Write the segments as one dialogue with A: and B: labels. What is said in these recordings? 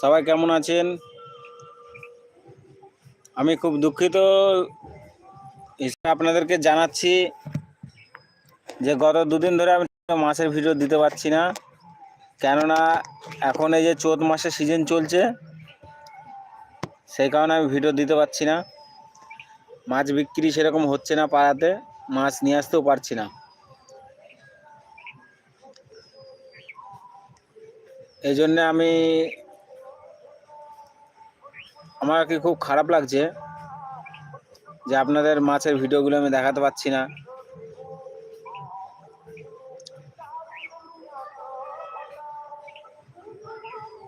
A: সবাই কেমন আছেন? আমি খুব দুঃখিত। আপনাদেরকে জানাচ্ছি যে গত দুদিন ধরে আমি মাছের ভিডিও দিতে পারছি না। কেননা এখন এই যে চৈত মাসের সিজন চলছে, সেই কারণে আমি ভিডিও দিতে পারছি না। মাছ বিক্রি সেরকম হচ্ছে না পাড়াতে, মাছ নিয়ে আসতেও পারছি না। এই জন্যে আমি আমার কি খুব খারাপ লাগছে যে আপনাদের মাছের ভিডিওগুলো আমি দেখাতে পাচ্ছি না।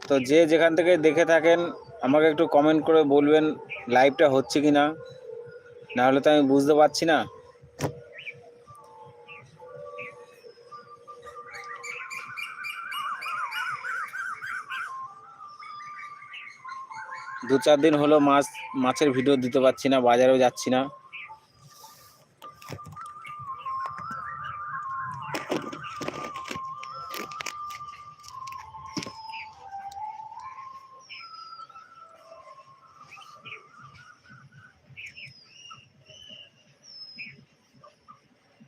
A: তো যে যেখান থেকে দেখে থাকেন, আমাকে একটু কমেন্ট করে বলবেন লাইভটা হচ্ছে কি না হলে তো আমি বুঝতে পারছি না। দু চার দিন হলো মাছ, মাছের ভিডিও দিতে পারছি না, বাজারেও যাচ্ছি না।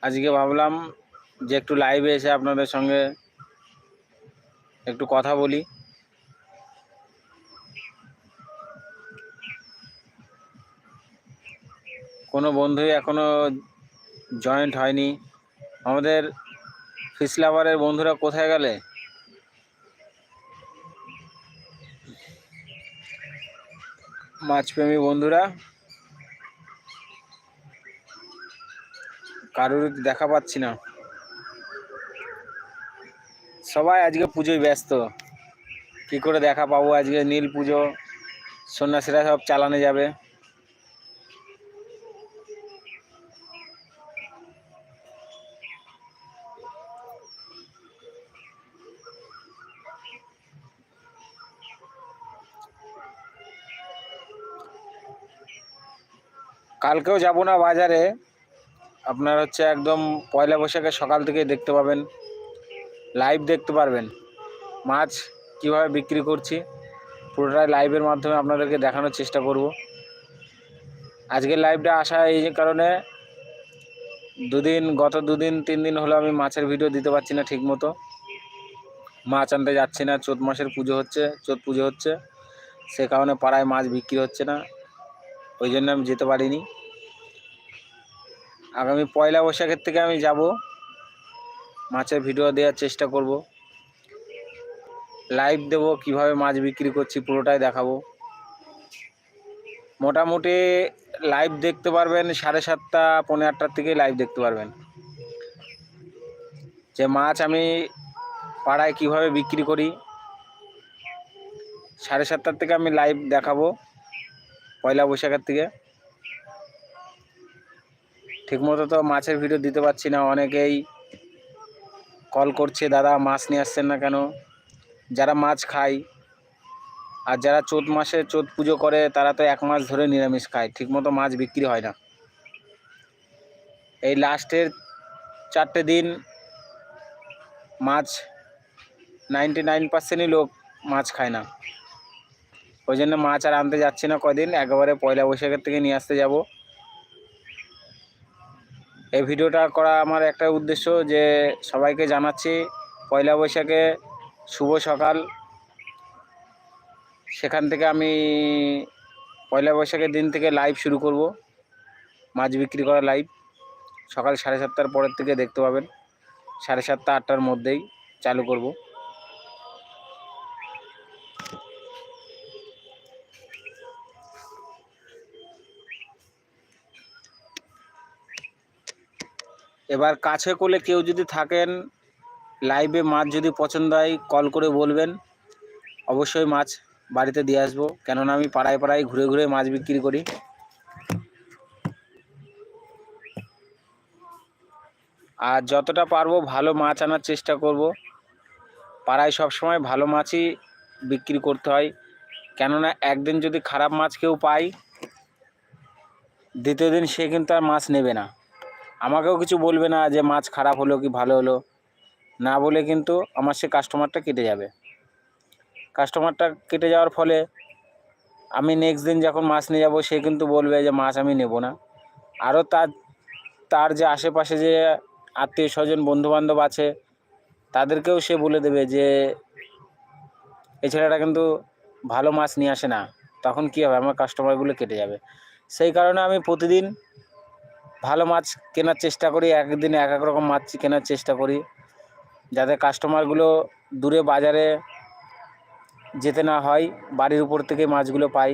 A: আজকে ভাবলাম যে একটু লাইভে এসে আপনাদের সঙ্গে একটু কথা বলি। কোনো বন্ধুই এখনও জয়েন্ট হয়নি। আমাদের ফিস লাভারের বন্ধুরা কোথায় গেলে? মাছপ্রেমী বন্ধুরা, কারোর দেখা পাচ্ছি না। সবাই আজকে পুজোয় ব্যস্ত। কি করে দেখা পাবো? আজকে নীল পুজো, সন্ন্যাসীরা সব চালানে যাবে। কালকেও যাব না বাজারে। আপনার হচ্ছে একদম পয়লা বৈশাখের সকাল থেকে দেখতে পাবেন। লাইভ দেখতে পারবেন। মাছ কীভাবে বিক্রি করছি, পুরোটাই লাইভের মাধ্যমে আপনাদেরকে দেখানোর চেষ্টা করব। আজকের লাইভটা আসা এই কারণে, দুদিন, গত দুদিন, তিন দিন হলো আমি মাছের ভিডিও দিতে পারছি না ঠিক মতো মাছ আনতে যাচ্ছি না চোদ্দ মাসের পুজো হচ্ছে চোদ্দ পুজো হচ্ছে। সে কারণে পাড়ায় মাছ বিক্রি হচ্ছে না। ওই জন্য আমি যেতে পারিনি। আগামী পয়লা বৈশাখের থেকে আমি যাব। মাছের ভিডিও দেওয়ার চেষ্টা করব। লাইভ দেব, কীভাবে মাছ বিক্রি করছি পুরোটাই দেখাবো। মোটামুটি লাইভ দেখতে পারবেন, সাড়ে সাতটা, পৌনে আটটার থেকে লাইভ দেখতে পারবেন। যে মাছ আমি পাড়ায় কীভাবে বিক্রি করি, সাড়ে সাতটার থেকে আমি লাইভ দেখাবো। পয়লা বৈশাখের থেকে ঠিকমতো তো মাছের ভিডিও দিতে পারছি না, অনেকেই কল করছে, দাদা, মাছ নিয়ে আসছেন না কেন? যারা মাছ খায় আর যারা চোদ্দ মাসে চোদ্দ পুজো করে, তারা তো এক মাস ধরে নিরামিষ খায়, ঠিকমতো মাছ বিক্রি হয় না। এই লাস্টের চারটে দিন মাছ নাইনটি নাইন পার্সেন্টই লোক মাছ খায় না। ওই জন্য মাছ আর আনতে যাচ্ছি না কদিন, একেবারে পয়লা বৈশাখের থেকে নিয়ে আসতে যাব। এই ভিডিওটা করা আমার একটা উদ্দেশ্য যে সবাইকে জানাচ্ছি, পয়লা বৈশাখে শুভ সকাল। সেখান থেকে আমি পয়লা বৈশাখের দিন থেকে লাইভ শুরু করব, মাছ বিক্রি করা লাইভ সকাল সাড়ে সাতটার পরের থেকে দেখতে পাবেন। সাড়ে সাতটা, আটটার মধ্যেই চালু করব। এবার কাছে কোলে কেউ যদি থাকেন লাইভে মাছ যদি পছন্দ হয় কল করে বলবেন। অবশ্যই মাছ বাড়িতে দিয়ে আসব, কেননা আমি পাড়ায় পাড়ায় ঘুরে ঘুরে মাছ বিক্রি করি। আর যতটা পারব ভালো মাছ আনার চেষ্টা করব। পাড়ায় সবসময় ভালো মাছই বিক্রি করতে হয়। কেননা একদিন যদি খারাপ মাছ কেউ পায়, দ্বিতীয় দিন সে কিন্তু আর মাছ নেবে না। আমাকেও কিছু বলবে না যে মাছ খারাপ হলো কি ভালো হলো। না বলে কিন্তু আমার সে কাস্টমারটা কেটে যাবে। কাস্টমারটা কেটে যাওয়ার ফলে আমি নেক্সট দিন যখন মাছ নিয়ে যাব, সে কিন্তু বলবে যে মাছ আমি নেব না। আরও তার তার যে আশেপাশে যে আত্মীয় স্বজন, বন্ধুবান্ধব আছে, তাদেরকেও সে বলে দেবে যে, এই ছেলেটা কিন্তু ভালো মাছ নিয়ে আসে না। তখন কী হবে? আমার কাস্টমারগুলো কেটে যাবে। সেই কারণে আমি প্রতিদিন ভালো মাছ কেনার চেষ্টা করি, একদিন এক এক রকম মাছ কেনার চেষ্টা করি। যাতে কাস্টমারগুলো দূরে বাজারে যেতে না হয়, বাড়ির উপর থেকে মাছগুলো পাই।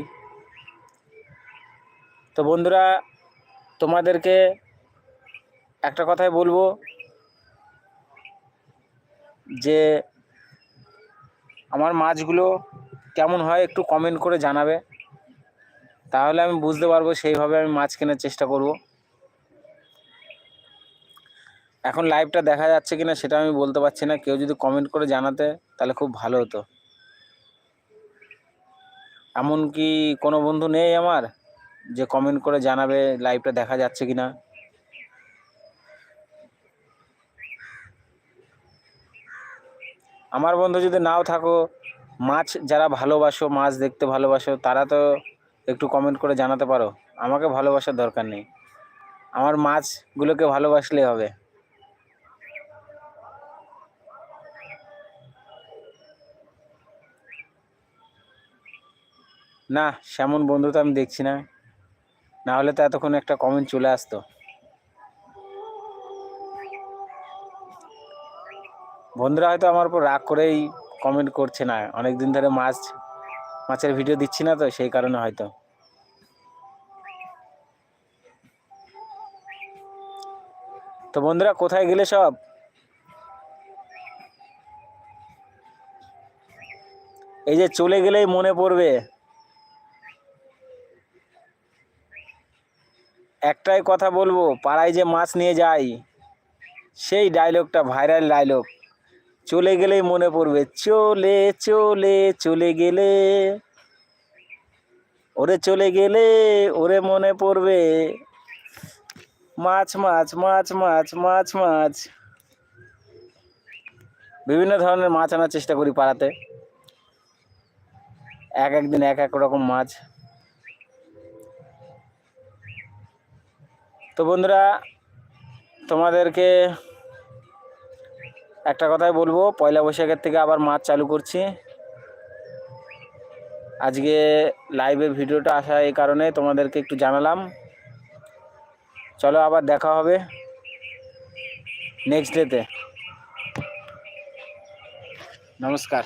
A: তো বন্ধুরা, তোমাদেরকে একটা কথাই বলব, যে আমার মাছগুলো কেমন হয় একটু কমেন্ট করে জানাবে। তাহলে আমি বুঝতে পারব, সেইভাবে আমি মাছ কেনার চেষ্টা করব। এখন লাইভটা দেখা যাচ্ছে কিনা সেটা আমি বলতে পারছি না। কেউ যদি কমেন্ট করে জানাতে, তাহলে খুব ভালো হতো। এমন কি কোনো বন্ধু নেই আমার, যে কমেন্ট করে জানাবে লাইভটা দেখা যাচ্ছে কিনা? আমার বন্ধু যদি নাও থাকো, মাছ যারা ভালোবাসো, মাছ দেখতে ভালোবাসো, তারা তো একটু কমেন্ট করে জানাতে পারো। আমাকে ভালোবাসার দরকার নেই। আমার মাছগুলোকে ভালোবাসলে হবে। না, সেমন বন্ধু তো আমি দেখছি না। না হলে তো এতক্ষণ একটা কমেন্ট চলে আসতো। বন্ধুরা হয়তো আমার উপর রাগ করেই কমেন্ট করছে না। অনেক দিন ধরে মাছ, মাছের ভিডিও দিচ্ছি না তো, সেই কারণে হয়তো। তো বন্ধুরা, কোথায় গেলে সব? এই যে চলে গেলেই মনে পড়বে। একটাই কথা বলব, পাড়ায় যে মাছ নিয়ে যাই, সেই ডায়লগটা ভাইরাল ডায়লগ চলে গেলেই মনে পড়বে, চলে চলে চলে গেলে। ওরে চলে গেলে, ওরে মনে পড়বে। মাছ মাছ মাছ মাছ মাছ মাছ। বিভিন্ন ধরনের মাছ আনার চেষ্টা করি পাড়াতে। এক একদিন এক এক রকম মাছ। তো বন্ধুরা, তোমাদেরকে একটা কথাই বলব, পয়লা বৈশাখের থেকে আবার মাছ চালু করছি। আজকে লাইভে ভিডিওটা আসা এই কারণে তোমাদেরকে একটু জানালাম। চলো আবার দেখা হবে নেক্সট ডেতে নমস্কার।